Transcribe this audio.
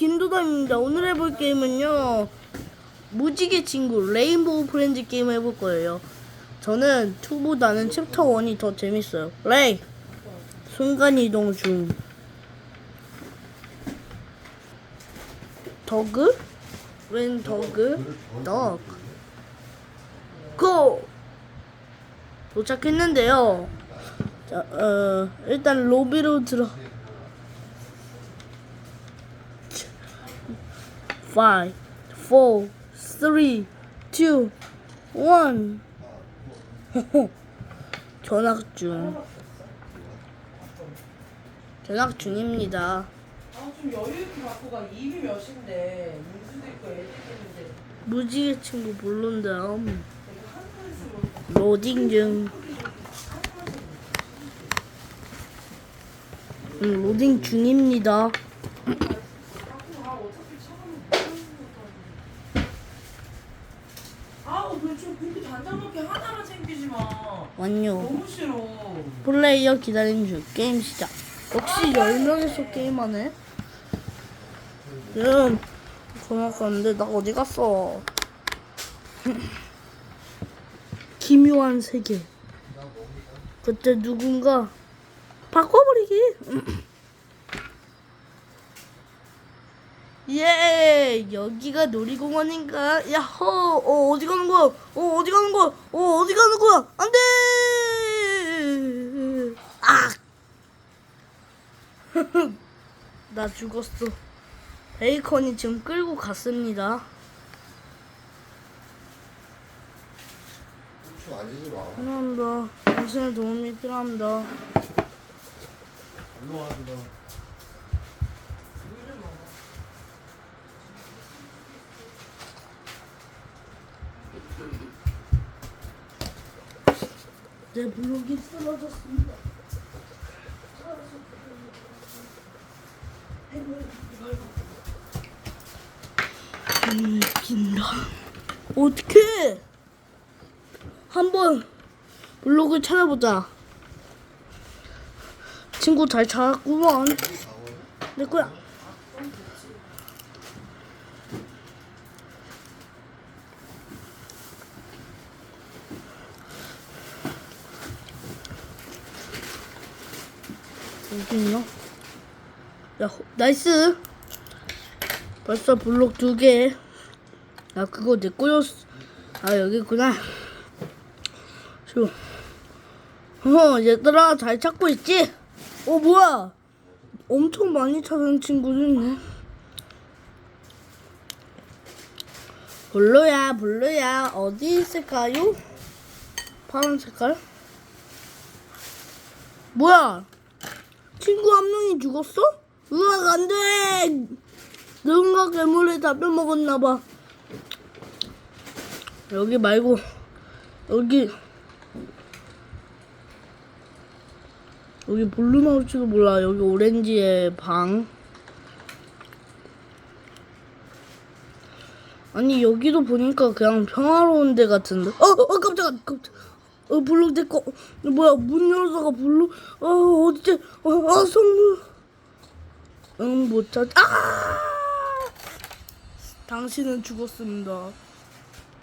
김도담입니다. 오늘 해볼 게임은요. 무지개 친구 레인보우 프렌즈 게임 해볼 거예요. 저는 2보다는 챕터 1이 더 재밌어요. 레이! 순간이동 중. 더그? 웬 더그? 덕. 고! 도착했는데요. 자, 어, 일단 로비로 들어. 5, 4, 3, 2, 1. 전학 중. 전학 중입니다. 아, 좀 여유 있게 갖고 가. 입이 몇인데, 민수도 있고 애도 있는데. 무지개 친구 모른다. 그릇으로. 로딩 중. 음, 로딩 중입니다. 갖고 가. 어차피 차가면 못 하는 거 아우, 그좀 그렇게 단장롭게 하나만 챙기지 마. 완료. 너무 싫어. 플레이어 기다림 중. 게임 시작. 역시 10명이서 게임하네. 지금 전화 갔는데 나 어디 갔어? 기묘한 세계. 그때 누군가 바꿔버리기. 예, 여기가 놀이공원인가? 야호, 어, 어디 가는 거야? 어, 어디 가는 거야? 어, 어디 가는 거야? 안 돼! 아! 나 죽었어. 베이컨이 지금 끌고 갔습니다. 마. 필요합니다. 당신의 도움이 필요합니다. 일로 와, 너. 내 블록이 쓰러졌습니다. 음, 웃긴다. 어떻게? 한번 블록을 찾아보자. 친구 잘 찾았구만. 내 거야. 여기 있나? 야, 호- 나이스. 벌써 블록 두 개. 야, 그거 내 거였어. 아, 여기 있구나. 쇼. 어, 얘들아, 잘 찾고 있지? 어, 뭐야? 엄청 많이 찾은 친구도 있네. 블루야, 블루야, 어디 있을까요? 파란 색깔? 뭐야? 친구 한 명이 죽었어? 으악, 안 돼! 누군가 괴물을 다 빼먹었나봐. 여기 말고, 여기, 여기 블루 나올지도 몰라. 여기 오렌지의 방. 아니, 여기도 보니까 그냥 평화로운 데 같은데? 어, 어, 깜짝아, 깜짝 어, 블루 내 거. 뭐야, 문 열어서가 블루. 어, 어디지? 어, 아, 선물. 응, 못 찾, 아! 당신은 죽었습니다.